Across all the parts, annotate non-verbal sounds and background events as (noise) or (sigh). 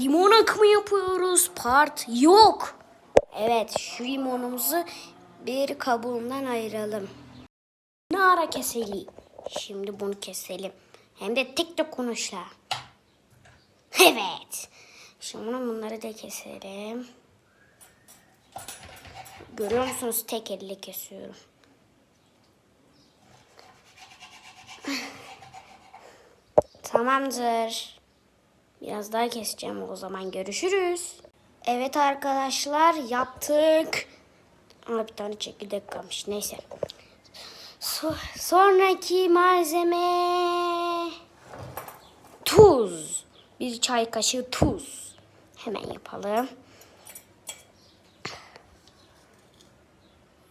limon akımı yapıyoruz. Part yok. Evet şu limonumuzu bir kabuğundan ayıralım. Ne ara keselim? Şimdi bunu keselim. Hem de tek dokunuşla. Evet. Şimdi bunları da keselim. Görüyor musunuz? Tek elle kesiyorum. (laughs) Tamamdır. Biraz daha keseceğim o zaman görüşürüz. Evet arkadaşlar yaptık. Ama bir tane çekirdek kalmış neyse. So- sonraki malzeme tuz. Bir çay kaşığı tuz. Hemen yapalım.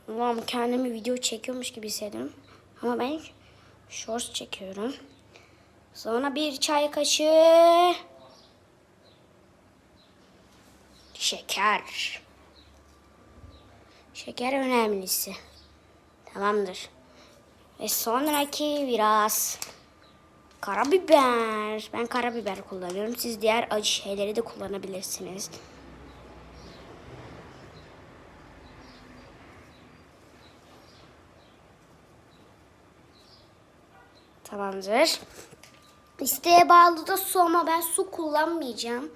Ulan kendimi video çekiyormuş gibi hissediyorum. Ama ben shorts çekiyorum. Sonra bir çay kaşığı şeker. Şeker önemlisi. Tamamdır. Ve sonraki biraz karabiber. Ben karabiber kullanıyorum. Siz diğer acı şeyleri de kullanabilirsiniz. Tamamdır. İsteğe bağlı da su ama ben su kullanmayacağım.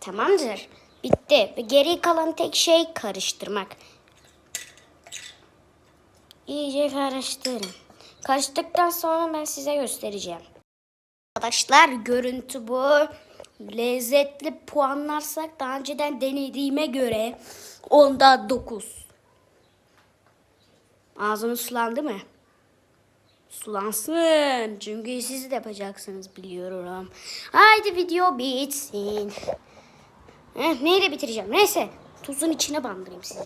Tamamdır. Bitti. Ve geri kalan tek şey karıştırmak. İyice karıştırın. Karıştıktan sonra ben size göstereceğim. Arkadaşlar görüntü bu. Lezzetli puanlarsak daha önceden denediğime göre onda 9. Ağzınız sulandı mı? Sulansın. Çünkü siz de yapacaksınız biliyorum. Haydi video bitsin. Eh, neyle bitireceğim? Neyse. Tuzun içine bandırayım sizi.